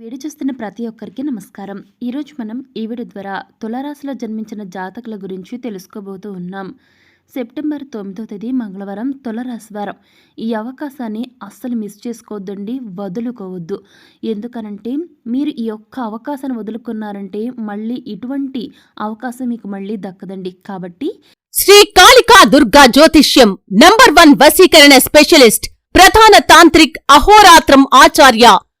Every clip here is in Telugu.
వీడియో చూస్తున్న ప్రతి ఒక్కరికి నమస్కారం. ఈరోజు మనం ఈ వీడియో ద్వారా తులారాశిలో జన్మించిన జాతకుల గురించి తెలుసుకోబోతూ ఉన్నాం. సెప్టెంబర్ తొమ్మిదో తేదీ మంగళవారం తులరాశి వారం. ఈ అవకాశాన్ని అస్సలు మిస్ చేసుకోవద్దండి వదులుకోవద్దు. ఎందుకనంటే మీరు ఈ ఒక్క అవకాశాన్ని వదులుకున్నారంటే మళ్ళీ ఇటువంటి అవకాశం మీకు మళ్ళీ దక్కదండి. కాబట్టి శ్రీ కాళికా దుర్గా జ్యోతిష్యం నంబర్ వన్ వసీకరణ స్పెషలిస్ట్ ప్రధాన తాంత్రిక్ అహోరాత్రం ఆచార్య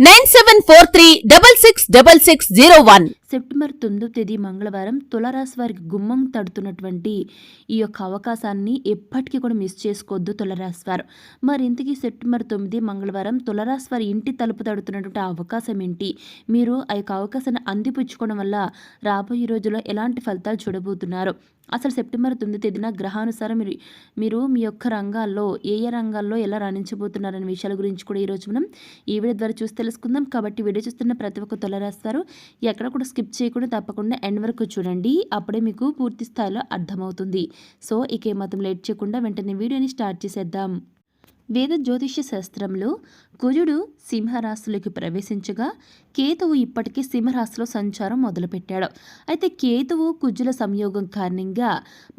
nine seven four three double six double six zero one. September తొమ్మిదో తేదీ మంగళవారం తులరాశి వారికి గుమ్మం తడుతున్నటువంటి ఈ యొక్క అవకాశాన్ని ఎప్పటికీ కూడా మిస్ చేసుకోవద్దు తులరాశి వారు మరి ఇంతకీ సెప్టెంబర్ తొమ్మిది మంగళవారం తులరాశి వారి ఇంటి తలుపు తడుతున్నటువంటి అవకాశం ఏంటి? మీరు ఆ యొక్క అవకాశాన్ని అందిపుచ్చుకోవడం వల్ల రాబోయే రోజుల్లో ఎలాంటి ఫలితాలు చూడబోతున్నారు? అసలు సెప్టెంబర్ తొమ్మిది తేదీన గ్రహానుసారం మీరు మీరు మీ యొక్క రంగాల్లో ఏ ఏ రంగాల్లో ఎలా రాణించబోతున్నారనే విషయాల గురించి కూడా ఈరోజు మనం ఈ వీడియో ద్వారా చూస్తే తెలుసుకుందాం. కాబట్టి వీడియో చూస్తున్న ప్రతి ఒక్క తొలరాస్తారు ఎక్కడ కూడా స్కిప్ చేయకుండా తప్పకుండా ఎండ్ వరకు చూడండి. అప్పుడే మీకు పూర్తి స్థాయిలో అర్థమవుతుంది. సో ఇక ఏమాత్రం లేట్ చేయకుండా వెంటనే వీడియోని స్టార్ట్ చేసేద్దాం. వేద జ్యోతిష్య శాస్త్రంలో కుజుడు సింహరాశిలోకి ప్రవేశించగా కేతువు ఇప్పటికీ సింహరాశిలో సంచారం మొదలుపెట్టాడు. అయితే కేతువు కుజుల సంయోగం కారణంగా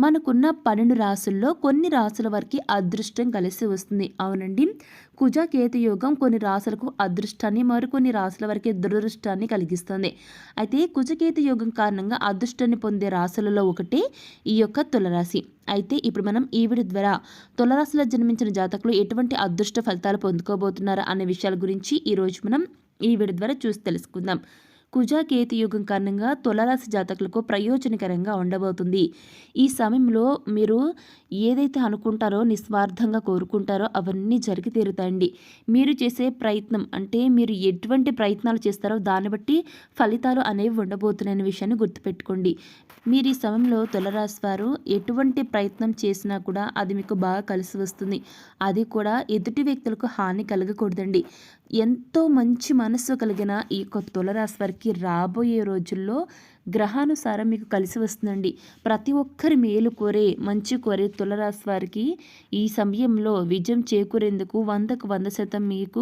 మనకున్న పన్నెండు రాసుల్లో కొన్ని రాసుల వరకు అదృష్టం కలిసి వస్తుంది. అవునండి కుజ కేతు యోగం కొన్ని రాసులకు అదృష్టాన్ని మరికొన్ని రాసుల వరకే దురదృష్టాన్ని కలిగిస్తుంది. అయితే కుజకేతు యోగం కారణంగా అదృష్టాన్ని పొందే రాశులలో ఒకటి ఈ యొక్క తులరాశి. అయితే ఇప్పుడు మనం ఈవిడ ద్వారా తులరాశిలో జన్మించిన జాతకులు ఎటువంటి అదృష్ట ఫలితాలు పొందుకోబోతున్నారు అనే విషయాల గురించి ఈరోజు మనం ఈ వీడియో ద్వారా చూసి తెలుసుకుందాం. కుజాకేతు యుగం కారణంగా తులరాశి జాతకులకు ప్రయోజనకరంగా ఉండబోతుంది. ఈ సమయంలో మీరు ఏదైతే అనుకుంటారో నిస్వార్థంగా కోరుకుంటారో అవన్నీ జరిగి తీరుతాయండి. మీరు చేసే ప్రయత్నం అంటే మీరు ఎటువంటి ప్రయత్నాలు చేస్తారో దాన్ని బట్టి ఫలితాలు అనేవి ఉండబోతున్నాయనే విషయాన్ని గుర్తుపెట్టుకోండి. మీరు ఈ సమయంలో తులరాశి వారు ఎటువంటి ప్రయత్నం చేసినా కూడా అది మీకు బాగా కలిసి వస్తుంది. అది కూడా ఎదుటి వ్యక్తులకు హాని కలగకూడదండి. ఎంతో మంచి మనస్సు కలిగిన ఈ యొక్క తులరాశి వారికి రాబోయే రోజుల్లో గ్రహానుసారం మీకు కలిసి వస్తుందండి. ప్రతి ఒక్కరి మేలు కోరే మంచి కోరే తులరాశి వారికి ఈ సమయంలో విజయం చేకూరేందుకు వందకు వంద శాతం మీకు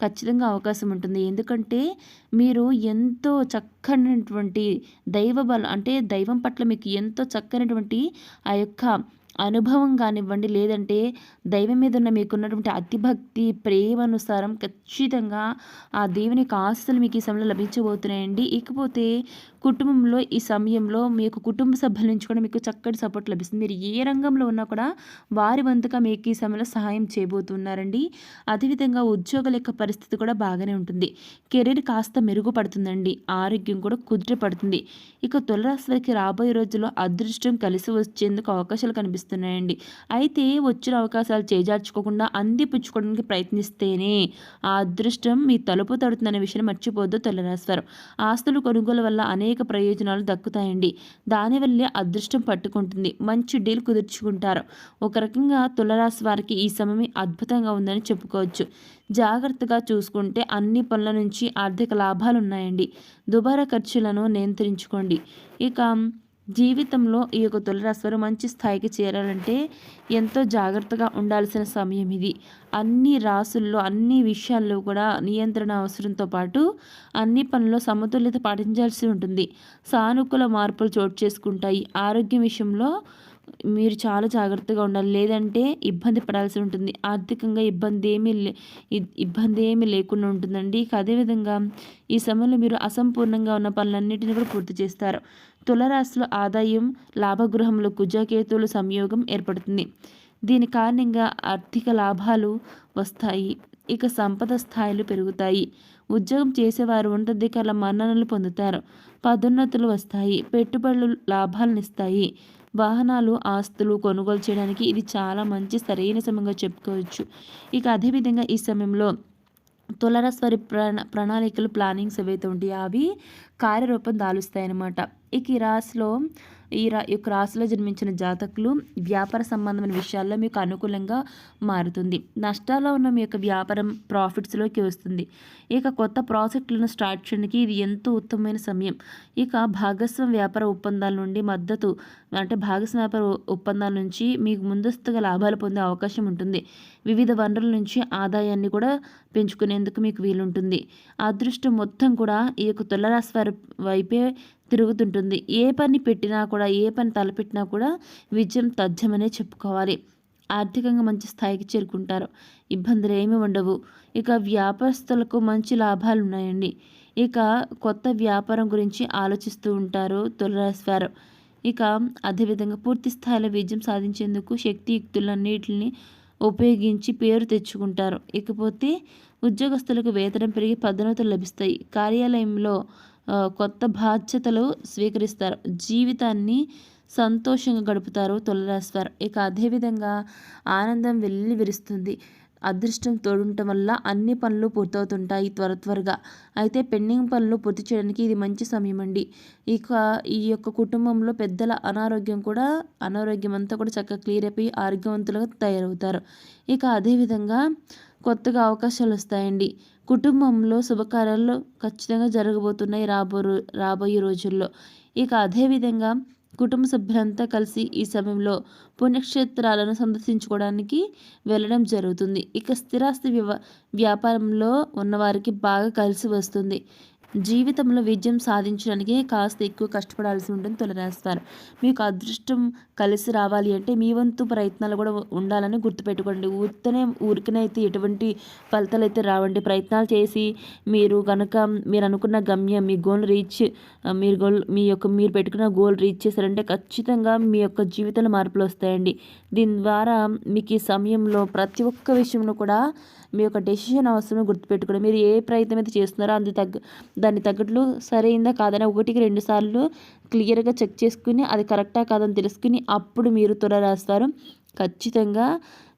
ఖచ్చితంగా అవకాశం ఉంటుంది. ఎందుకంటే మీరు ఎంతో చక్కనటువంటి దైవ బలం అంటే దైవం పట్ల మీకు ఎంతో చక్కనటువంటి ఆ యొక్క అనుభవం కానివ్వండి లేదంటే దైవం మీద ఉన్న మీకున్నటువంటి అతిభక్తి ప్రేమానుసారం ఖచ్చితంగా ఆ దేవుని యొక్క ఆస్తులు మీకు ఈ సమయంలో లభించబోతున్నాయండి. ఇకపోతే కుటుంబంలో ఈ సమయంలో మీకు కుటుంబ సభ్యుల నుంచి కూడా మీకు చక్కటి సపోర్ట్ లభిస్తుంది. మీరు ఏ రంగంలో ఉన్నా కూడా వారి వంతుగా మీకు ఈ సమయంలో సహాయం చేయబోతున్నారండి. అదేవిధంగా ఉద్యోగుల యొక్క పరిస్థితి కూడా బాగానే ఉంటుంది. కెరీర్ కాస్త మెరుగుపడుతుందండి. ఆరోగ్యం కూడా కుదిరిపడుతుంది ఇక తులరాశి వారికి రాబోయే రోజుల్లో అదృష్టం కలిసి వచ్చేందుకు అవకాశాలు కనిపిస్తున్నాయండి అయితే వచ్చిన అవకాశాలు చేజార్చుకోకుండా అందిపుచ్చుకోవడానికి ప్రయత్నిస్తేనే ఆ అదృష్టం మీ తలుపు తడుతుందనే విషయం మర్చిపోద్దు తులరాశి వారు ఆస్తులు కొనుగోలు వల్ల అనేక అనేక ప్రయోజనాలు దక్కుతాయండి. దానివల్లే అదృష్టం పట్టుకుంటుంది. మంచి డీల్ కుదుర్చుకుంటారు. ఒక రకంగా తులరాశి వారికి ఈ సమయం అద్భుతంగా ఉందని చెప్పుకోవచ్చు. జాగ్రత్తగా చూసుకుంటే అన్ని పనుల నుంచి ఆర్థిక లాభాలు ఉన్నాయండి దుబారా ఖర్చులను నియంత్రించుకోండి. ఇక జీవితంలో ఈ యొక్క తులరాశి మంచి స్థాయికి చేరాలంటే ఎంతో జాగ్రత్తగా ఉండాల్సిన సమయం ఇది. అన్ని రాసుల్లో అన్ని విషయాల్లో కూడా నియంత్రణ అవసరంతో పాటు అన్ని పనుల్లో సమతుల్యత పాటించాల్సి ఉంటుంది. సానుకూల మార్పులు చోటు చేసుకుంటాయి. ఆరోగ్యం విషయంలో మీరు చాలా జాగ్రత్తగా ఉండాలి. లేదంటే ఇబ్బంది పడాల్సి ఉంటుంది. ఆర్థికంగా ఇబ్బంది ఏమీ ఇబ్బంది ఏమీ లేకుండా ఉంటుందండి. అదేవిధంగా ఈ సమయంలో మీరు అసంపూర్ణంగా ఉన్న పనులన్నింటినీ కూడా పూర్తి చేస్తారు. తులరాశిలో ఆదాయం లాభగృహంలో కుజకేతువుల సంయోగం ఏర్పడుతుంది. దీని కారణంగా ఆర్థిక లాభాలు వస్తాయి. ఇక సంపద స్థాయిలు పెరుగుతాయి. ఉద్యోగం చేసేవారు ఉన్నతాధికారుల మన్ననలు పొందుతారు. పదోన్నతులు వస్తాయి. పెట్టుబడులు లాభాలను ఇస్తాయి. వాహనాలు ఆస్తులు కొనుగోలు చేయడానికి ఇది చాలా మంచి సరైన సమయంగా చెప్పుకోవచ్చు. ఇక అదేవిధంగా ఈ సమయంలో తులరస్వరి వారి ప్రణా ప్రణాళికలు ప్లానింగ్స్ ఏవైతే ఉంటాయో అవి కార్యరూపం దాలుస్తాయన్నమాట. ఇక ఈ రాశిలో ఈ రా ఈ యొక్క రాశిలో జన్మించిన జాతకులు వ్యాపార సంబంధమైన విషయాల్లో మీకు అనుకూలంగా మారుతుంది. నష్టాల్లో ఉన్న మీ యొక్క వ్యాపారం ప్రాఫిట్స్లోకి వస్తుంది. ఇక కొత్త ప్రాజెక్టులను స్టార్ట్ చేయడానికి ఇది ఎంతో ఉత్తమమైన సమయం. ఇక భాగస్వామ్య వ్యాపార ఒప్పందాల నుండి మద్దతు అంటే భాగస్వామ్య వ్యాపార ఒప్పందాల నుంచి మీకు ముందస్తుగా లాభాలు పొందే అవకాశం ఉంటుంది. వివిధ వనరుల నుంచి ఆదాయాన్ని కూడా పెంచుకునేందుకు మీకు వీలుంటుంది. అదృష్టం మొత్తం కూడా ఈ యొక్క తులరాశి వారి వైపే తిరుగుతుంటుంది. ఏ పని పెట్టినా కూడా ఏ పని తలపెట్టినా కూడా విజయం తథ్యమనే చెప్పుకోవాలి. ఆర్థికంగా మంచి స్థాయికి చేరుకుంటారు. ఇబ్బందులు ఏమీ ఉండవు. ఇక వ్యాపారస్తులకు మంచి లాభాలు ఉన్నాయండి. ఇక కొత్త వ్యాపారం గురించి ఆలోచిస్తూ ఉంటారు తులరాశివారు. ఇక అదేవిధంగా పూర్తి స్థాయిలో విజయం సాధించేందుకు శక్తియుక్తులన్నిటిని ఉపయోగించి పేరు తెచ్చుకుంటారు. ఇకపోతే ఉద్యోగస్తులకు వేతనం పెరిగి పదోన్నతులు లభిస్తాయి. కార్యాలయంలో కొత్త బాధ్యతలు స్వీకరిస్తారు. జీవితాన్ని సంతోషంగా గడుపుతారు తులరాశి వారు ఇక అదేవిధంగా ఆనందం వెళ్ళి విరుస్తుంది. అదృష్టం తోడుంటం వల్ల అన్ని పనులు పూర్తవుతుంటాయి త్వర త్వరగా. అయితే పెండింగ్ పనులు పూర్తి చేయడానికి ఇది మంచి సమయం అండి ఇక ఈ యొక్క కుటుంబంలో పెద్దల అనారోగ్యం కూడా అనారోగ్యం అంతా కూడా చక్కగా క్లియర్ అయిపోయి ఆరోగ్యవంతులుగా తయారవుతారు. ఇక అదేవిధంగా కొత్తగా అవకాశాలు వస్తాయండి. కుటుంబంలో శుభకార్యాలు ఖచ్చితంగా జరగబోతున్నాయి రాబో రాబోయే రోజుల్లో. ఇక అదేవిధంగా కుటుంబ సభ్యులంతా కలిసి ఈ సమయంలో పుణ్యక్షేత్రాలను సందర్శించుకోవడానికి వెళ్ళడం జరుగుతుంది. ఇక స్థిరాస్తి వ్యవ వ్యాపారంలో ఉన్నవారికి బాగా కలిసి వస్తుంది. జీవితంలో విజయం సాధించడానికి కాస్త ఎక్కువ కష్టపడాల్సి ఉంటుంది తొలరేస్తారు. మీకు అదృష్టం కలిసి రావాలి అంటే మీ వంతు ప్రయత్నాలు కూడా ఉండాలని గుర్తుపెట్టుకోండి. ఊరికనే ఊరికనైతే ఎటువంటి ఫలితాలు అయితే రావండి. ప్రయత్నాలు చేసి మీరు కనుక మీరు అనుకున్న గమ్యం మీ గోల్ రీచ్ మీరు గోల్ మీ యొక్క మీరు పెట్టుకున్న గోల్ రీచ్ చేశారంటే ఖచ్చితంగా మీ యొక్క జీవితంలో మార్పులు వస్తాయండి. దీని ద్వారా మీకు ఈ సమయంలో ప్రతి ఒక్క విషయంలో కూడా మీ యొక్క డెసిషన్ అవసరం గుర్తుపెట్టుకోండి. మీరు ఏ ప్రయత్నం అయితే చేస్తున్నారో అది తగ్గ దాన్ని తగ్గట్లు సరైందా కాదని ఒకటికి రెండు సార్లు క్లియర్గా చెక్ చేసుకుని అది కరెక్టా కాదని తెలుసుకుని అప్పుడు మీరు త్వర రాస్తారు. ఖచ్చితంగా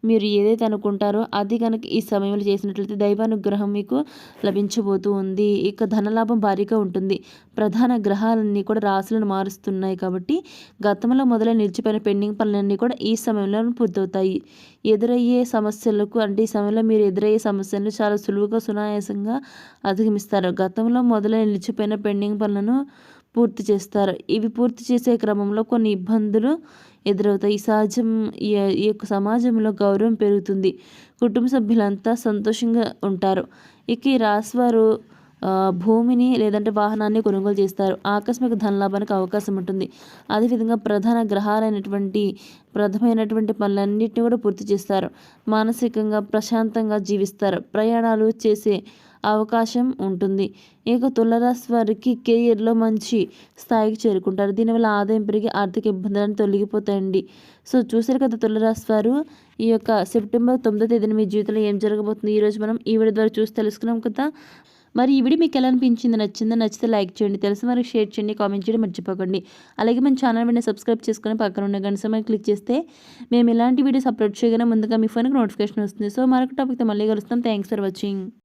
మీరు ఏదైతే అనుకుంటారో అది కనుక ఈ సమయంలో చేసినట్లయితే దైవానుగ్రహం మీకు లభించబోతూ ఉంది. ఇక ధనలాభం భారీగా ఉంటుంది. ప్రధాన గ్రహాలన్నీ కూడా రాశులను మారుస్తున్నాయి కాబట్టి గతంలో మొదలై నిలిచిపోయిన పెండింగ్ పనులన్నీ కూడా ఈ సమయంలో పూర్తవుతాయి. ఎదురయ్యే సమస్యలకు అంటే ఈ సమయంలో మీరు ఎదురయ్యే సమస్యలను చాలా సులువుగా సునాయాసంగా అధిగమిస్తారు. గతంలో మొదలై నిలిచిపోయిన పెండింగ్ పనులను పూర్తి చేస్తారు. ఇవి పూర్తి చేసే క్రమంలో కొన్ని ఇబ్బందులు ఎదురవుతాయి. ఈ సహజం ఈ ఈ యొక్క సమాజంలో గౌరవం పెరుగుతుంది. కుటుంబ సభ్యులంతా సంతోషంగా ఉంటారు. ఇక ఈ రాశివారు భూమిని లేదంటే వాహనాన్ని కొనుగోలు చేస్తారు. ఆకస్మిక ధనలాభానికి అవకాశం ఉంటుంది. అదేవిధంగా ప్రధాన గ్రహాలైనటువంటి ప్రధానమైనటువంటి పనులన్నింటినీ కూడా పూర్తి చేస్తారు. మానసికంగా ప్రశాంతంగా జీవిస్తారు. ప్రయాణాలు చేసే అవకాశం ఉంటుంది. ఇక తులరాశి వారికి కెరియర్లో మంచి స్థాయికి చేరుకుంటారు. దీనివల్ల ఆదాయం పెరిగి ఆర్థిక ఇబ్బందులను తొలగిపోతాయండి. సో చూసారు కదా తులరాశి వారు ఈ యొక్క సెప్టెంబర్ తొమ్మిదో తేదీన మీ జీవితంలో ఏం జరగబోతుంది? ఈరోజు మనం ఈ వీడియో ద్వారా చూసి తెలుసుకున్నాం కదా. మరి ఈ వీడియో మీకు ఎలా అనిపించింది? నచ్చిందో? నచ్చితే లైక్ చేయండి. తెలిసిన మరి షేర్ చేయండి. కామెంట్ చేయడం మర్చిపోకండి. అలాగే మన ఛానల్ వెంటనే సబ్స్క్రైబ్ చేసుకుని పక్కన ఉన్న గంట సమయం క్లిక్ చేస్తే మేము ఎలాంటి వీడియోస్ అప్లోడ్ చేయగానే ముందుగా మీ ఫోన్కి నోటిఫికేషన్ వస్తుంది. సో మరొక టాపిక్తో మళ్ళీ కలుస్తాం. Thanks for watching.